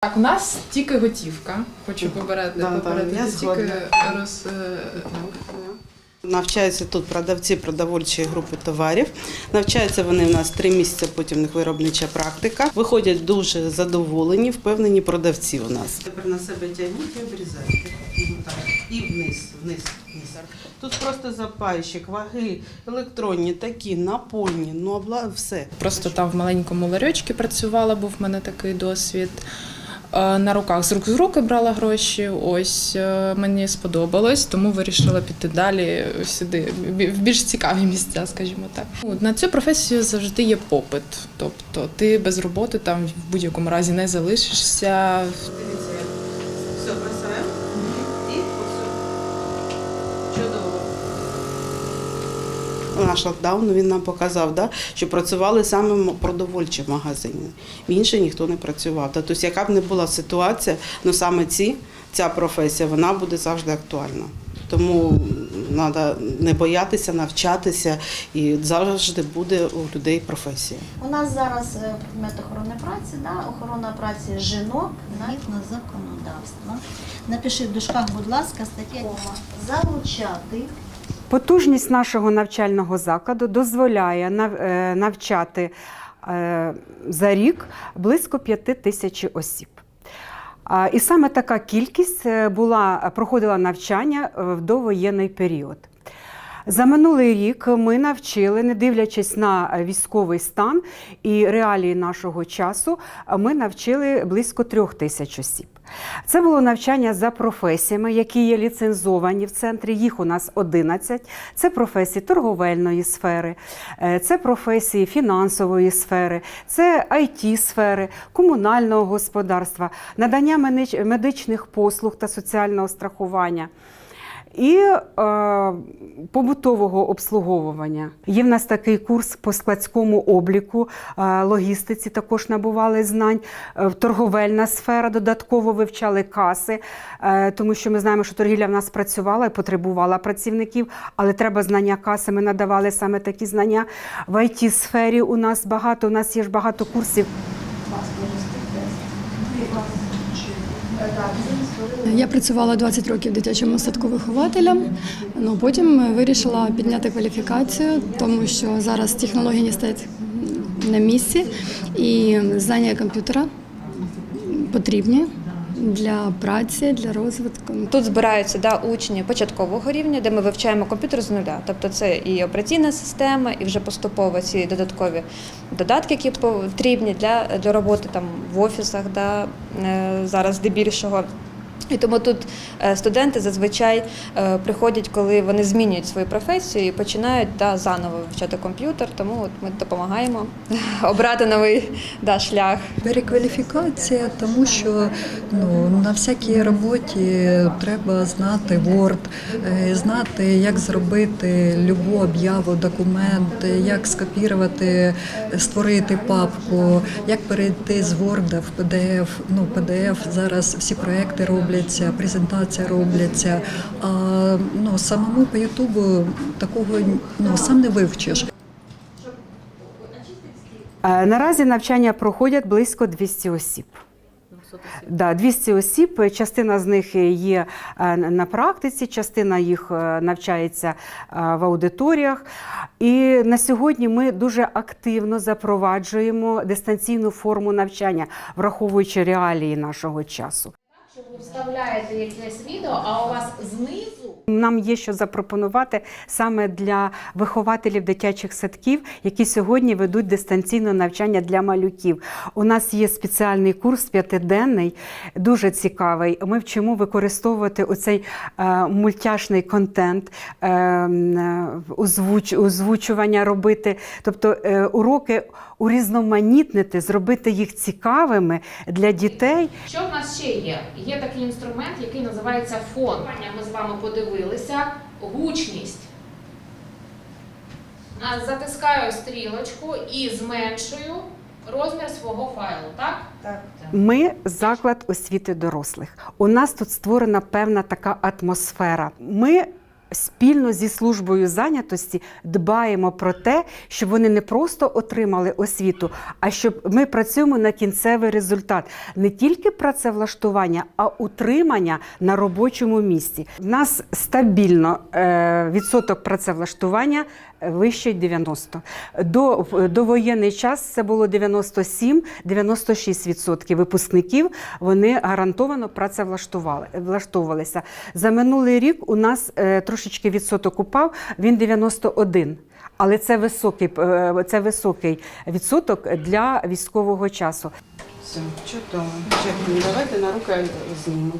Так, у нас тільки готівка. Хочу попередити. Да, да, попередити я тільки роз... е. Навчаються тут продавці продовольчої групи товарів. Навчаються вони в нас три місяці, потім в них виробнича практика. Виходять дуже задоволені, впевнені продавці у нас. Тепер на себе тягніть і обрізайте. І. І вниз, вниз, вниз. Тут просто запайщик, ваги, електронні, такі, напольні, ну обла все. Просто там в маленькому ларьочці працювала, був в мене такий досвід. Е, На руках з рук з руки брала гроші. Ось е, мені сподобалось, тому вирішила піти далі сюди, в більш цікаві місця, скажімо так. На цю професію завжди є попит. Тобто ти без роботи там в будь-якому разі не залишишся. Наш локдаун він нам показав, да, що працювали саме продовольчі магазини. Більше ніхто не працював. Тобто, яка б не була ситуація, ну саме ці, ця професія вона буде завжди актуальна. Тому треба не боятися, навчатися, і завжди буде у людей професія. У нас зараз е, предмет охорони праці, да? охорона праці жінок згідно законодавства. Напиши в дужках, будь ласка, стаття. Залучати Потужність нашого навчального закладу дозволяє е, навчати е, за рік близько 5 тисяч осіб. І саме така кількість е, була, проходила навчання в довоєнний період. За минулий рік ми навчили, не дивлячись на військовий стан і реалії нашого часу, ми навчили близько трьох тисяч осіб. Це було навчання за професіями, які є ліцензовані в центрі. Їх у нас 11. Це професії торговельної сфери, е, це професії фінансової сфери, це it сфери, комунального господарства, надання медичних послуг та соціального страхування і е, побутового обслуговування. Є в нас такий курс по складському обліку, е, логістиці також набували знань. Е, торговельна сфера додатково вивчали каси, е, тому що ми знаємо, що торгівля в нас працювала і потребувала працівників, але треба знання каси. Ми надавали саме такі знання. В it сфері у нас багато. У нас є ж багато курсів. Я працювала 20 років дитячим садку вихователем. але потім вирішила підняти кваліфікацію, тому що зараз технології не стоять на місці, і знання комп'ютера потрібні для праці, для розвитку. Тут збираються да, учні початкового рівня, де ми вивчаємо комп'ютер з нуля. Тобто це і операційна система, і вже поступово ці додаткові додатки, які потрібні для, для роботи там в офісах, да, е, зараз здебільшого. І тому тут е, студенти зазвичай е, приходять, коли вони змінюють свою професію і починають да, заново вивчати комп'ютер. Тому от ми допомагаємо обрати новий да, шлях. Перекваліфікація, тому що ну, на всякій роботі треба знати Word, е, знати, як зробити любу об'яву, документ, як скопірувати, створити папку, як перейти з Word в PDF. Ну, PDF зараз всі проекти робляться, презентація робляться. А ну, самому по Ютубу такого ну, сам не вивчиш. Е, Наразі навчання проходять близько 200 осіб. Да, 200 осіб. Частина з них є е, на практиці, частина їх е, навчається в аудиторіях. І на сьогодні ми дуже активно запроваджуємо дистанційну форму навчання, враховуючи реалії нашого часу. Вставляєте якесь відео, а у вас знизу Нам є що запропонувати саме для вихователів дитячих садків, які сьогодні ведуть дистанційне навчання для малюків. У нас є спеціальний курс п'ятиденний, дуже цікавий. Ми вчимо використовувати оцей е, мультяшний контент, е, м, озвуч, озвучування робити, тобто е, уроки урізноманітнити, зробити їх цікавими для дітей. що в нас ще є? Є такий інструмент, який називається фон. Ми з вами подивилися. Гучність. Затискаю стрілочку і зменшую розмір свого файлу, так? Ми заклад освіти дорослих. У нас тут створена певна така атмосфера. Ми спільно зі службою зайнятості дбаємо про те, щоб вони не просто отримали освіту, а щоб ми працюємо на кінцевий результат не тільки працевлаштування, а утримання на робочому місці. В нас стабільно е, відсоток працевлаштування вищий 90. До, довоєнний час це було 97-96% випускників. Вони гарантовано працевлаштували влаштовувалися. За минулий рік у нас е, трошечки відсоток упав, він 91. Але це високий, е, це високий відсоток для військового часу. Все, чудово. Давайте на руки знімемо.